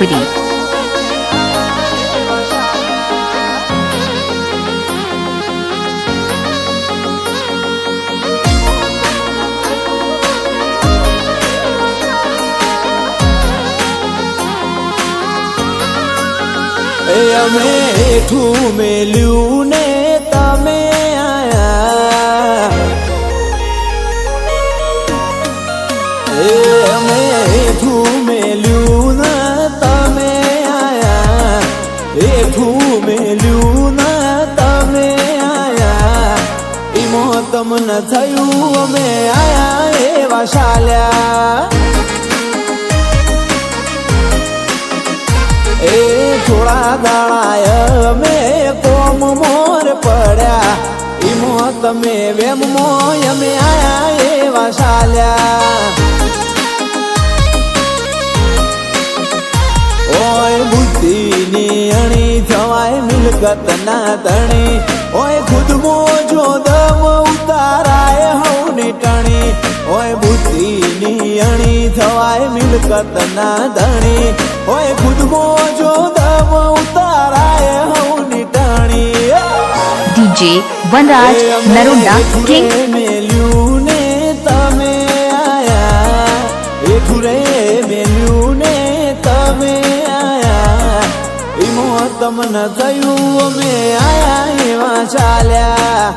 り એ અમે હેઠું મેલ્યું ને તમે આયા એ અમે હેઠું મેલ્યું તમને થયું, અમે આયા એવા શાલ્યા. એ થોડા દાળાય અમે કોમ મોર પડ્યા. ઈમો તમે વેમ અમે આયા એવા થવાય મિલકત ના તણી ઓય ખુદમો જો દમ ઉતારાય હવની ટણી. ઓય બુદ્ધિની અણી થવાય મિલકત ના ધણી. ઓય ખુદમો જો દમ ઉતારાય હવની ટણી. ડીજે વનરાજ નરુંડા કિંગ. તમને થયું અમે આયા એવા ચાલ્યા.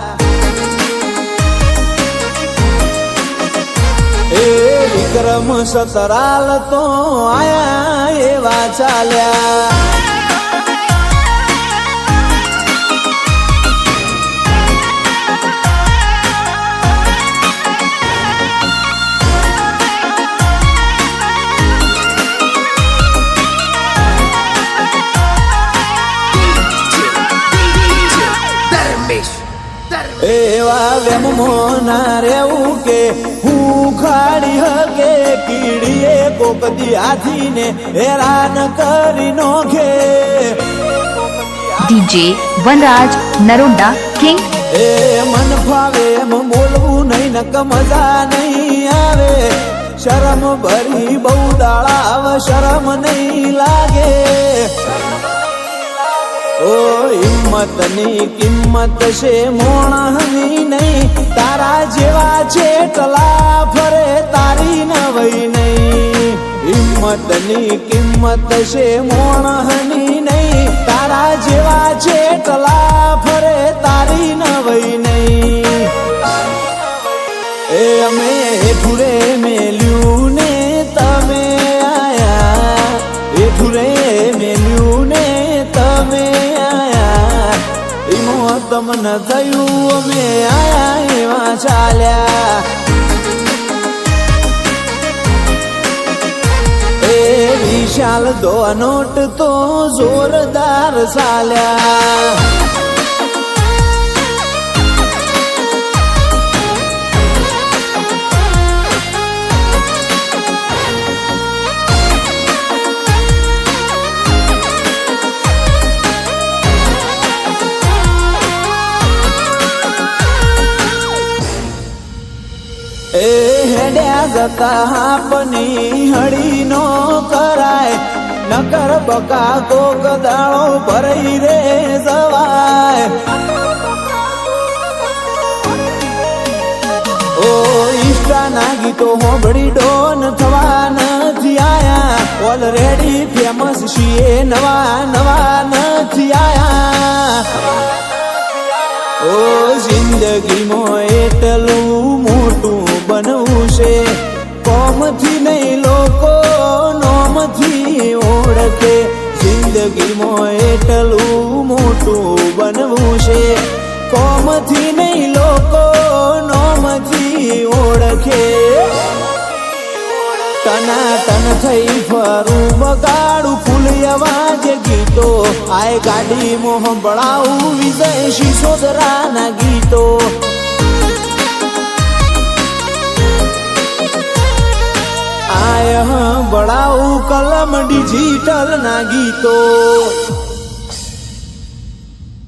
એ વિક્રમ સતરાલ તો આયા એવા ચાલ્યા. એવા વેમોના રેવું કે હું ખાડી હકે કીડીએ કોકદી હાથીને હેરાન કરી નોખે ડીજે વનરાજ નરોડા કિંગ. એ મન ફાવે એમ બોલવું નહીં નક મજા નહીં આવે. શરમ ભરી બહુ દાળા શરમ નહીં લાગે. ઓ, હિંમતની કિંમત છે મોણની નહીં. તારા જેવા છે ટલા ફરે તારી નવઈ નહીં. હિંમતની કિંમત છે મોણની નહીં. તમને થયું અમે આયા એવા ચાલ્યા. એ વિશાલ દો નોટ તો જોરદાર ચાલ્યા. જતા હાપની હળી નો કરાય. નકર બકા કોક દાળો ભરાઈ રે જવાય. ઓ ઈષ્ટા ના ગીતો હોબળી ડોન થવા નથી આયા. ઓલરેડી ફેમસ છીએ નવા નવા નથી આયા. ઓ જિંદગીમાં એટલું મોટું છે. કોમથી નહીં લોકો નોમથી ઓળખે. જિંદગીમાં એટલું મોટું બનવું છે. કોમથી નહીં લોકો નોમથી ઓળખે. ટનાટન થઈ ફરું બગાડું ફૂલ અવાજ ગીતો. આય ગાડી મોહ બળાવું વિજય શિશોદરાના ગીતો. બળાવું કલમ ડિજિટલ ના ગીતો.